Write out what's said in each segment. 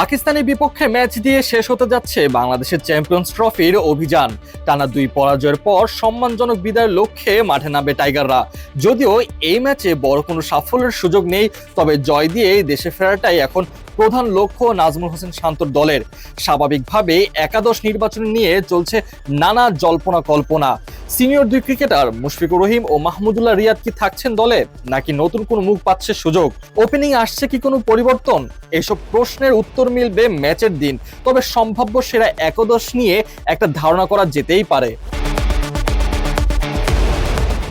পাকিস্তানের বিপক্ষে ম্যাচ দিয়ে শেষ হতে যাচ্ছে বাংলাদেশের চ্যাম্পিয়ন্স ট্রফির অভিযান। টানা দুই পরাজয়ের পর সম্মানজনক বিদায়ের লক্ষ্যে মাঠে নামবে টাইগাররা। যদিও এই ম্যাচে বড় কোনো সাফল্যের সুযোগ নেই, তবে জয় দিয়ে দেশে ফেরাটাই এখন প্রধান লক্ষ্য নাজমুল হোসেন শান্তর দলের। স্বাভাবিকভাবে একাদশ নির্বাচন নিয়ে চলছে নানা জল্পনা কল্পনা সিনিয়র দুই ক্রিকেটার মুশফিকুর রহিম ও মাহমুদুল্লাহ রিয়াদ কি থাকছেন দলে, নাকি নতুন কোনো মুখ পাচ্ছে সুযোগ? ওপেনিং আসছে কি কোনো পরিবর্তন? এসব প্রশ্নের উত্তর মিলবে ম্যাচের দিন, তবে সম্ভাব্য সেরা একাদশ নিয়ে একটা ধারণা করা যেতেই পারে।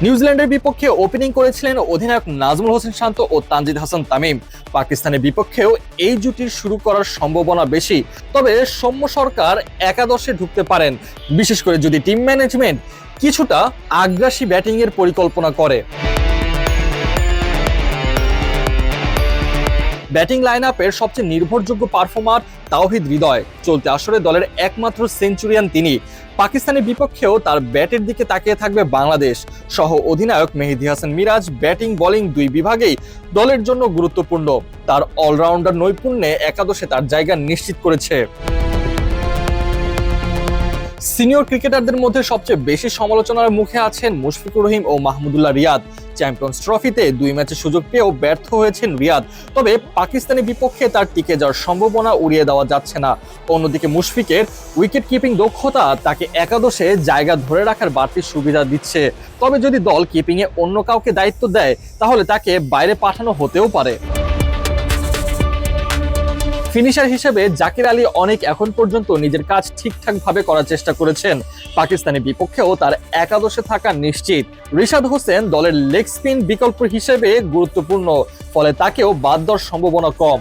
নিউজিল্যান্ডের বিপক্ষে ওপেনিং করেছিলেন অধিনায়ক নাজমুল হোসেন শান্ত ও তানজিদ হাসান তামিম। পাকিস্তানের বিপক্ষেও এই জুটির শুরু করার সম্ভাবনা বেশি, তবে সৌম্য সরকার একাদশে ঢুকতে পারেন। বিশেষ করে যদি টিম ম্যানেজমেন্ট কিছুটা আগ্রাসী ব্যাটিংয়ের পরিকল্পনা করে। ব্যাটিং লাইন আপের সবচেয়ে নির্ভরযোগ্য পারফর্মার তাওহিদ হৃদয়। চলতি আসরে দলের একমাত্র সেঞ্চুরিয়ান তিনি। পাকিস্তানের বিপক্ষেও তার ব্যাটের দিকে তাকিয়ে থাকবে বাংলাদেশ। সহ অধিনায়ক মেহেদি হাসান মিরাজ ব্যাটিং বোলিং দুই বিভাগেই দলের জন্য গুরুত্বপূর্ণ। তার অলরাউন্ডার নৈপুণ্যে একাদশে তার জায়গা নিশ্চিত করেছে। সিনিয়র ক্রিকেটারদের মধ্যে সবচেয়ে বেশি সমালোচনার মুখে আছেন মুশফিকুর রহিম ও মাহমুদুল্লাহ রিয়াদ। চ্যাম্পিয়ন্স ট্রফিতে দুই ম্যাচে সুযোগ পেয়েও ব্যর্থ হয়েছেন রিয়াদ। তবে পাকিস্তানের বিপক্ষে তার টিকে যাওয়ার সম্ভাবনা উড়িয়ে দেওয়া যাচ্ছে না। অন্যদিকে মুশফিকের উইকেট কিপিং দক্ষতা তাকে একাদশে জায়গা ধরে রাখার বাড়তি সুবিধা দিচ্ছে। তবে যদি দল কিপিংয়ে অন্য কাউকে দায়িত্ব দেয়, তাহলে তাকে বাইরে পাঠানো হতেও পারে। ফিনিশার হিসেবে জাকির আলী অনেক এখন পর্যন্ত নিজের কাজ ঠিকঠাকভাবে করার চেষ্টা করেছেন। পাকিস্তানের বিপক্ষেও তার একাদশে থাকা নিশ্চিত। রিশাদ হোসেন দলের লেগ স্পিন বিকল্প হিসেবে গুরুত্বপূর্ণ, ফলে তাকেও বাদ দেওয়ার সম্ভাবনা কম।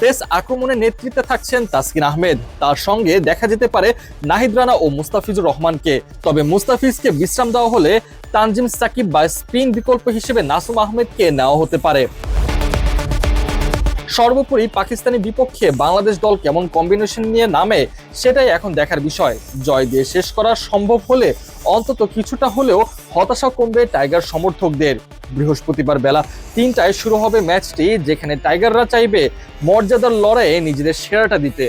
পেস আক্রমণের নেতৃত্বে থাকছেন তাসকিন আহমেদ। তার সঙ্গে দেখা যেতে পারে নাহিদ রানা ও মুস্তাফিজুর রহমানকে। তবে মুস্তাফিজকে বিশ্রাম দেওয়া হলে তানজিম সাকিব বা স্পিন বিকল্প হিসেবে নাসুম আহমেদকে নেওয়া হতে পারে। সর্বোপরি পাকিস্তানের বিপক্ষে বাংলাদেশ দল কেমন কম্বিনেশন নিয়ে নামে, সেটাই এখন দেখার বিষয়। জয় দিয়ে শেষ করা সম্ভব হলে, অন্তত কিছুটা হলেও হতাশা কমবে টাইগার সমর্থকদের। বৃহস্পতিবার বেলা তিনটায় শুরু হবে ম্যাচটি, যেখানে টাইগাররা চাইবে মর্যাদার লড়াইয়ে নিজেদের সেরাটা দিতে।